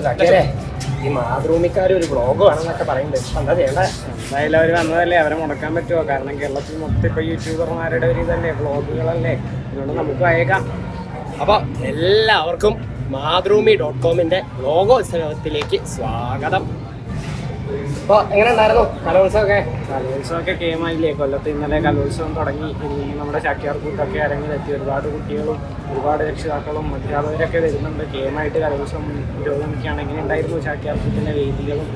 ചക്കേരെ, ഈ മാതൃഭൂമിക്കാർ ഒരു ബ്ലോഗ് വേണമെന്നൊക്കെ പറയുന്നുണ്ട് എന്താ ചെയ്യണ്ടേ? എന്തായാലും അവർ വന്നതല്ലേ അവരെ മുടക്കാൻ പറ്റുമോ കാരണം കേരളത്തിൽ മൊത്തം ഇപ്പോൾ യൂട്യൂബർമാരുടെ ഒരു ഇതല്ലേ ബ്ലോഗുകളല്ലേ അതുകൊണ്ട് നമുക്ക് അയക്കാം അപ്പൊ എല്ലാവർക്കും മാതൃഭൂമി ഡോട്ട് കോമിന്റെ ബ്ലോഗോത്സവത്തിലേക്ക് സ്വാഗതം. അപ്പൊ എങ്ങനെ ഉണ്ടായിരുന്നു കലോത്സവമൊക്കെ? കലോത്സവമൊക്കെ കേമായില്ലേ കൊല്ലത്ത് ഇന്നലെ കലോത്സവം തുടങ്ങി. നമ്മുടെ ചാക്യാർ കൂട്ടൊക്കെ അരങ്ങിലെത്തി ഒരുപാട് കുട്ടികളും ഒരുപാട് രക്ഷിതാക്കളും അധ്യാപകരൊക്കെ വരുന്നുണ്ട്. കേമായിട്ട് കലോത്സവം പുരോഗമിക്കുകയാണ്. എങ്ങനെ ഉണ്ടായിരുന്നു ചാക്യാർ കൂട്ടിന്റെ വേദികളും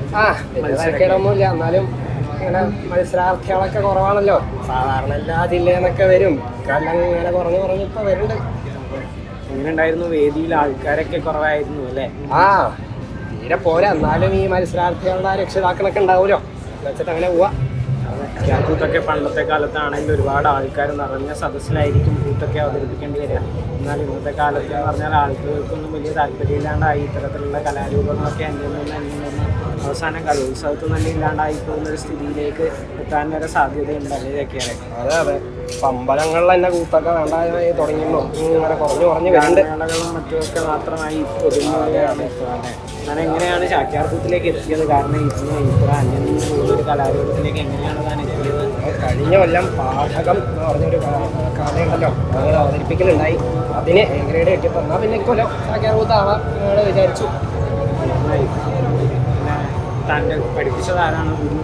എന്നാലും ഇങ്ങനെ മത്സരാർത്ഥികളൊക്കെ കുറവാണല്ലോ. സാധാരണ എല്ലാ ജില്ലയിൽ നിന്നൊക്കെ വരും. കാരണം ഇങ്ങനെ കുറഞ്ഞു കുറഞ്ഞ് ഇപ്പൊ വരുന്നുണ്ട്. എങ്ങനെ ഉണ്ടായിരുന്നു വേദിയിൽ ആൾക്കാരൊക്കെ കുറവായിരുന്നു അല്ലേ? ആ തീരെ പോരാ. എന്നാലും ഈ മത്സരാർത്ഥികളുടെ രക്ഷിതാക്കളൊക്കെ ഉണ്ടാവുമല്ലോ. വെച്ചിട്ട് അങ്ങനെ പോവാ. ചാക്യാർ കൂത്തൊക്കെ പണ്ടത്തെ കാലത്താണെങ്കിൽ ഒരുപാട് ആൾക്കാർ നിറഞ്ഞ സദസ്സിലായിരിക്കും കൂത്തൊക്കെ അവതരിപ്പിക്കേണ്ടി വരിക. എന്നാൽ ഇന്നത്തെ കാലത്ത് എന്ന് പറഞ്ഞാൽ ആൾക്കാർക്കൊന്നും വലിയ താല്പര്യമില്ലാണ്ടായി. ഇത്തരത്തിലുള്ള കലാരൂപങ്ങളൊക്കെ അന്യം നിന്ന് അന്യം നിന്ന് അവസാനം കലോത്സവത്തിൽ തന്നെ ഇല്ലാണ്ടായി പോകുന്ന ഒരു സ്ഥിതിയിലേക്ക് എത്താൻ വരെ സാധ്യതയുണ്ട്. അല്ലേ ചക്കിയാറെ അതെ അതെ. പമ്പലങ്ങളിൽ തന്നെ കൂത്തൊക്കെ വേണ്ട തുടങ്ങിയുള്ളൂ ഇങ്ങനെ കുറഞ്ഞു കുറഞ്ഞു വേണ്ട മേളകളും മറ്റുമൊക്കെ മാത്രമായി ഒതുങ്ങുകയാണ് ഇപ്പോൾ ഞാൻ എങ്ങനെയാണ് ചാക്യാർ കൂത്തിലേക്ക് എത്തിയത്? കാരണം ഇന്ന് ഇത്ര അന്യം ഒരു കലാരൂപത്തിലേക്ക് എങ്ങനെയാണ് താൻ എത്തിയത്? കഴിഞ്ഞ കൊല്ലം പാഠകം എന്ന് പറഞ്ഞൊരു കഥയുണ്ടല്ലോ. ഞങ്ങൾ അവതരിപ്പിക്കലുണ്ടായി. അതിന് എ ഗ്രേഡ് കിട്ടിയപ്പോൾ എന്നാൽ പിന്നെ കൊല്ലം സാക്കിയാറൂത്താവാം ഞങ്ങൾ വിചാരിച്ചു. നന്നായി. താന്റെ പഠിപ്പിച്ചത് ആരാണ്? ഗുരു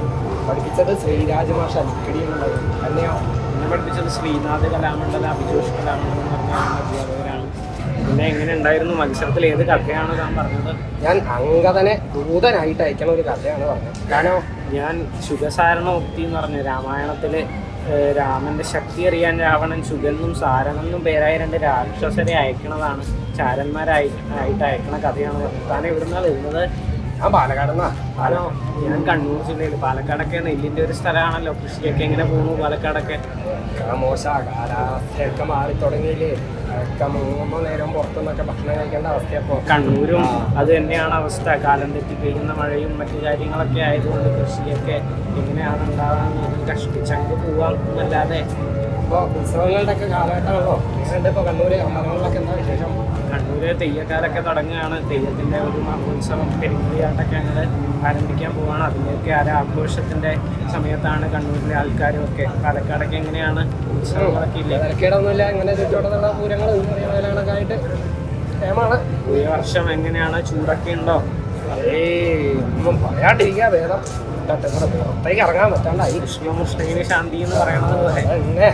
പഠിപ്പിച്ചത് ശ്രീരാജ് മാഷ അലിക്കടി എന്നുള്ളത്. അല്ലയോ എന്നെ പഠിപ്പിച്ചത് ശ്രീനാഥ് കലാമണ്ഡല അഭിജോഷ് കലാമണ്ഡലം എന്ന് പറഞ്ഞ അധ്യാപകരാണ്. പിന്നെ എങ്ങനെ ഉണ്ടായിരുന്നു? മത്സരത്തിൽ ഏത് കഥയാണ് താൻ പറഞ്ഞത്? ഞാൻ അംഗതനെ ദൂതനായിട്ട് അയക്കണ ഒരു കഥയാണ് പറഞ്ഞത്. കാരണം ഞാൻ ശുഗസാരണ ഉക്തി എന്ന് പറഞ്ഞു. രാമായണത്തിൽ രാമന്റെ ശക്തി അറിയാൻ രാവണൻ ശുഗെന്നും സാരനെന്നും പേരായ രണ്ട് രാക്ഷസരെ അയക്കണതാണ്. ചാരന്മാരായി ആയിട്ട് അയക്കണ കഥയാണ് താൻ എവിടുന്നാണ് വരുന്നത്? ഞാൻ പാലക്കാടെന്നാ ഹലോ ഞാൻ കണ്ണൂർ ജില്ലയിൽ പാലക്കാടൊക്കെ നെല്ലിന്റെ ഒരു സ്ഥലമാണല്ലോ. കൃഷിയൊക്കെ എങ്ങനെ പോകുന്നു പാലക്കാടൊക്കെ? മോശ കാലാവസ്ഥയൊക്കെ മാറി തുടങ്ങിയില്ലേ? അതൊക്കെ മൂന്നോ നേരം പുറത്തുനിന്നൊക്കെ ഭക്ഷണം കഴിക്കേണ്ട അവസ്ഥയപ്പോ. കണ്ണൂരും അത് തന്നെയാണ് അവസ്ഥ. കാലം തെറ്റി പെയ്യുന്ന മഴയും മറ്റു കാര്യങ്ങളൊക്കെ ആയതുകൊണ്ട് കൃഷിയൊക്കെ എങ്ങനെയാണ് ഉണ്ടാകാൻ കഷ്ടിച്ചങ്ങ് പോവാം എന്നല്ലാതെ. ഇപ്പൊ ഉത്സവങ്ങളുടെ ഒക്കെ കാലഘട്ടമാണല്ലോ. എങ്ങനെയുണ്ട് ഇപ്പൊ കണ്ണൂര് അമ്പലങ്ങളിലൊക്കെ എന്താ വിശേഷം? കണ്ണൂര് തെയ്യക്കാരൊക്കെ തുടങ്ങുകയാണ്. തെയ്യത്തിന്റെ ഒരു മഹോത്സവം പെരുമ്പിയാട്ടൊക്കെ ഞങ്ങൾ ആരംഭിക്കാൻ പോവാണ്. അതിന്റെയൊക്കെ ആ ആഘോഷത്തിന്റെ സമയത്താണ് കണ്ണൂരിലെ ആൾക്കാരും ഒക്കെ പാലക്കാടൊക്കെ എങ്ങനെയാണ് ഉത്സവങ്ങളൊക്കെ ഇല്ലേ? തിരക്കേടൊന്നുമില്ല ഇങ്ങനെ ചുറ്റോടത്തുള്ള പൂരങ്ങൾ ആയിട്ട് ഈ വർഷം എങ്ങനെയാണ്? ചൂടൊക്കെ ഉണ്ടോ? ഒന്നും പറയാണ്ടിരിക്കുക. ഭേദം പുറത്തേക്ക് ഇറങ്ങാൻ പറ്റാണ്ടായി. കൃഷ്ണമുഷ്ണകിന് ശാന്തി എന്ന് പറയണത് പോലെ.